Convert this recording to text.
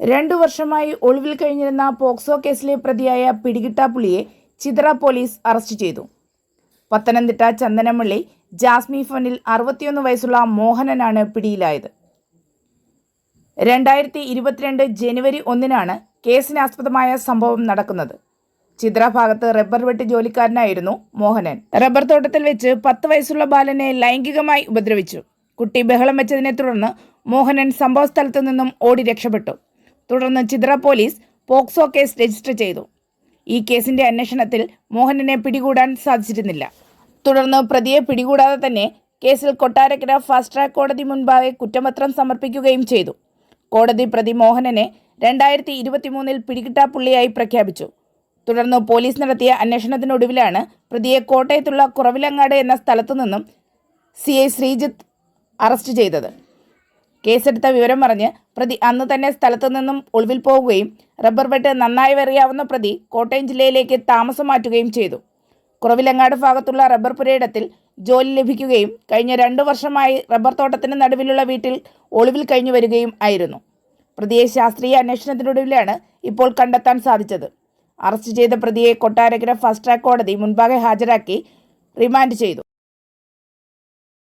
രണ്ടു വർഷമായി ഒളിവിൽ കഴിഞ്ഞിരുന്ന പോക്സോ കേസിലെ പ്രതിയായ പിടികിട്ടാപ്പുളിയെ ചിത്ര പോലീസ് അറസ്റ്റ് ചെയ്തു. പത്തനംതിട്ട ചന്ദനമള്ളി ജാസ്മി ഫണിൽ അറുപത്തിയൊന്ന് വയസ്സുള്ള മോഹനനാണ് പിടിയിലായത്. രണ്ടായിരത്തി ഇരുപത്തിരണ്ട് ജനുവരി ഒന്നിനാണ് കേസിനാസ്പദമായ സംഭവം നടക്കുന്നത്. ചിത്ര ഭാഗത്ത് റബ്ബർ വെട്ട് ജോലിക്കാരനായിരുന്നു മോഹനൻ. റബ്ബർ തോട്ടത്തിൽ വെച്ച് പത്ത് വയസ്സുള്ള ബാലനെ ലൈംഗികമായി ഉപദ്രവിച്ചു. കുട്ടി ബഹളം വെച്ചതിനെ തുടർന്ന് മോഹനൻ സംഭവസ്ഥലത്തു നിന്നും ഓടി രക്ഷപ്പെട്ടു. തുടർന്ന് Chithra police POCSO case register ചെയ്തു. ഈ കേസിന്റെ അന്വേഷണത്തിൽ മോഹനനെ പിടികൂടാൻ സാധിച്ചിരുന്നില്ല. തുടർന്ന് പ്രതിയെ പിടികൂടാതെ തന്നെ കേസിൽ കൊട്ടാരക്കര ഫാസ്റ്റ് ട്രാക്ക് കോടതി മുൻപാകെ കുറ്റപത്രം സമർപ്പിക്കുകയും ചെയ്തു. കോടതി പ്രതി മോഹനനെ രണ്ടായിരത്തി ഇരുപത്തിമൂന്നിൽ പിടികിട്ടാപ്പുള്ളിയായി പ്രഖ്യാപിച്ചു. തുടർന്ന് പോലീസ് നടത്തിയ അന്വേഷണത്തിനൊടുവിലാണ് പ്രതിയെ കോട്ടയത്തുള്ള കുറവിലങ്ങാട് എന്ന സ്ഥലത്തു നിന്നും സി ഐ ശ്രീജിത്ത് അറസ്റ്റ് ചെയ്തത്. കേസെടുത്ത വിവരം പറഞ്ഞ് പ്രതി അന്ന് തന്നെ സ്ഥലത്തു നിന്നും ഒളിവിൽ പോവുകയും റബ്ബർ വെട്ട് നന്നായി വെറിയാവുന്ന പ്രതി കോട്ടയം ജില്ലയിലേക്ക് താമസം മാറ്റുകയും ചെയ്തു. കുറവിലങ്ങാട് ഭാഗത്തുള്ള റബ്ബർ പുരയിടത്തിൽ ജോലി ലഭിക്കുകയും കഴിഞ്ഞ രണ്ടു വർഷമായി റബ്ബർ തോട്ടത്തിന് നടുവിലുള്ള വീട്ടിൽ ഒളിവിൽ കഴിഞ്ഞു വരികയും ആയിരുന്നു. പ്രതിയെ ശാസ്ത്രീയ അന്വേഷണത്തിനൊടുവിലാണ് ഇപ്പോൾ കണ്ടെത്താൻ സാധിച്ചത്. അറസ്റ്റ് ചെയ്ത പ്രതിയെ കൊട്ടാരക്കര ഫസ്റ്റ് ട്രാക്ക് കോടതി മുൻപാകെ ഹാജരാക്കി റിമാൻഡ് ചെയ്തു.